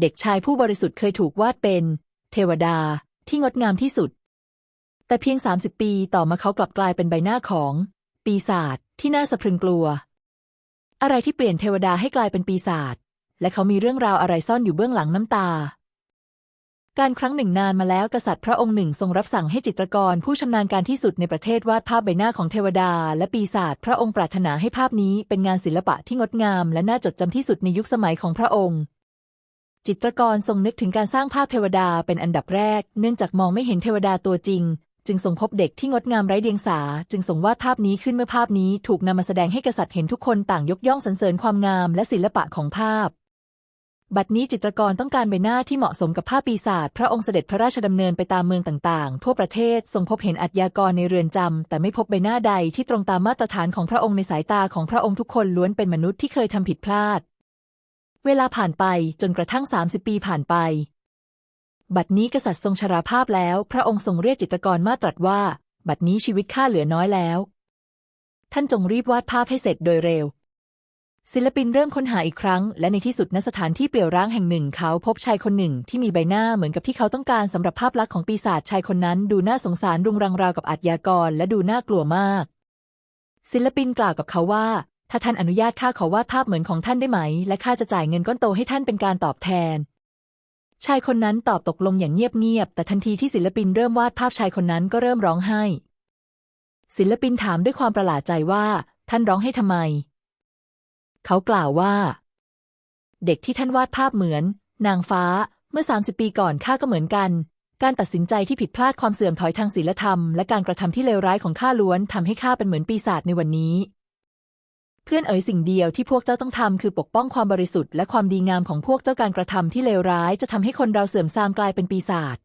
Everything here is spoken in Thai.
เด็กชายผู้บริสุทธิ์เคยถูกวาดเป็น เทวดาที่งดงามที่สุด แต่เพียง 30 ปีต่อมาเขากลับกลายเป็นใบหน้าของ ปีศาจที่น่าสะพรึงกลัว อะไรที่เปลี่ยนเทวดาให้กลายเป็นปีศาจและเขามีเรื่องราวอะไรซ่อนอยู่เบื้องหลังน้ำตา การครั้งหนึ่งนานมาแล้วกษัตริย์พระองค์หนึ่งทรงรับสั่งให้จิตรกรผู้ชำนาญการที่สุดในประเทศวาดภาพใบหน้าของเทวดา และปีศาจพระองค์ปรารถนาให้ภาพนี้เป็นงานศิลปะที่งดงาม และน่าจดจำที่สุดในยุคสมัยของพระองค์ จิตรกรทรงนึกถึงการสร้างภาพเทวดาเป็นอันดับแรก เนื่องจากมองไม่เห็นเทวดาตัวจริง จึงทรงพบเด็กที่งดงามไร้เดียงสา จึงทรงวาดภาพนี้ขึ้นเมื่อภาพนี้ถูกนำมาแสดงให้กษัตริย์เห็นทุกคนต่างยกย่องสรรเสริญความงามและศิลปะของภาพ บัดนี้จิตรกรต้องการใบหน้าที่เหมาะสมกับภาพปีศาจพระองค์เสด็จพระราชดำเนินไปตามเมืองต่างๆ ทั่วประเทศทรงพบเห็นอาชญากรในเรือนจำแต่ไม่พบใบหน้าใดที่ตรงตามมาตรฐานของพระองค์ในสายตาของพระองค์ทุกคนล้วนเป็นมนุษย์ที่เคยทำผิดพลาด เวลาผ่านไปจนกระทั่ง 30 ปีผ่านไป บัดนี้กษัตริย์ทรงชราภาพแล้ว พระองค์ทรงเรียกจิตรกรมาตรัสว่า บัดนี้ชีวิตข้าเหลือน้อยแล้ว ท่านจงรีบวาดภาพให้เสร็จโดยเร็ว ศิลปินเริ่มค้นหาอีกครั้ง และในที่สุดณสถานที่เปลี่ยวร้างแห่งหนึ่ง เขาพบชายคนหนึ่งที่มีใบหน้าเหมือนกับที่เขาต้องการสำหรับภาพลักษณ์ของปีศาจชายคนนั้น ดูน่าสงสารรุงรังราวกับอาชญากร และดูน่ากลัวมาก ศิลปินกล่าวกับเขาว่า ถ้าท่านอนุญาตข้าขอวาดภาพเหมือนของท่านได้ไหม และข้าจะจ่ายเงินก้อนโตให้ท่านเป็นการตอบแทน ชายคนนั้นตอบตกลงอย่างเงียบๆ แต่ทันทีที่ศิลปินเริ่มวาดภาพชายคนนั้นก็เริ่มร้องไห้ ศิลปินถามด้วยความประหลาดใจว่า ท่านร้องให้ทำไม เขากล่าวว่า เด็กที่ท่านวาดภาพเหมือน นางฟ้า เมื่อ 30 ปีก่อนข้าก็เหมือนกันการตัดสินใจที่ผิดพลาดความเสื่อมถอยทางศีลธรรม และการกระทำที่เลวร้ายของข้าล้วนทำให้ข้าเป็นเหมือนปีศาจในวันนี้ พื่อนเอ๋ยสิ่งเดียวที่พวกเจ้าต้องทำคือปกป้องความบริสุทธิ์และความดีงามของพวกเจ้าการกระทำที่เลวร้ายจะทำให้คนเราเสื่อมทรามกลายเป็นปีศาจ